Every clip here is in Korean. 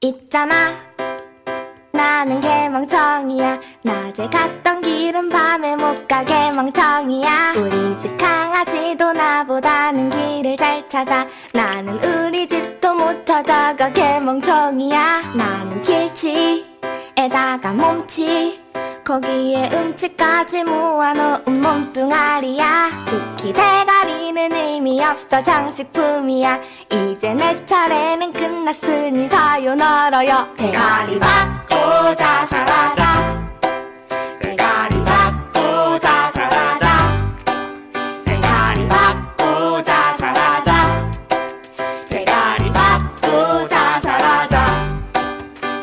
있잖아. 나는 개멍청이야. 낮에 갔던 길은 밤에 못 가게 멍청이야. 우리 집 강아지도 나보다는 길을 잘 찾아. 나는 우리 집도 못 찾아가 개멍청이야. 나는 길치에다가 몸치. 거기에 음치까지 모아놓은 몸뚱아리야. 특히 대가리는 의미 없어 장식품이야. 이제 내 차례는 끝났으니 사요나라야 대가리 받고자 사라자. 대가리 받고자 사라자. 대가리 받고자 사라자. 대가리 받고자 사라자.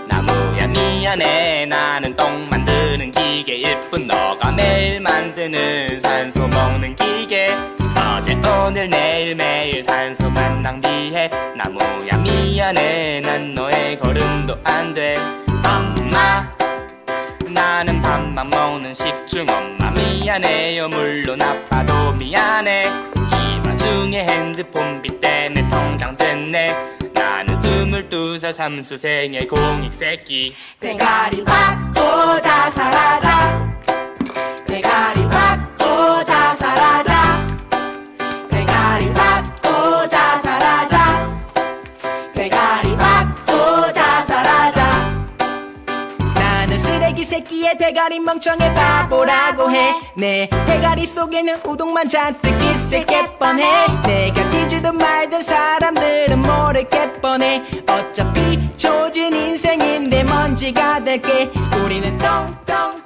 나무야 미안해. 나는 똥 만드는 기계일 뿐 너가 매일 만드는 산소 먹는 기계 어제 오늘 내일 매일 산소만 낭비해. 나무야 미안해. 난 너의 걸음도 안돼. 엄마 나는 밥만 먹는 식중 엄마 미안해요. 물론 아빠도 미안해. 이 와중에 핸드폰비 때문에 통장 됐네. 나는 스물두 살 삼수생의 공익 새끼. 대가리 받고자 사라자 새끼의 대가리 멍청해 바보라고 해 내 대가리 속에는 우동만 잔뜩 있을 게 뻔해. 내가 뒤지든 말든 사람들은 모르게 뻔해. 어차피 조진 인생인데 먼지가 될게. 우리는 똥똥똥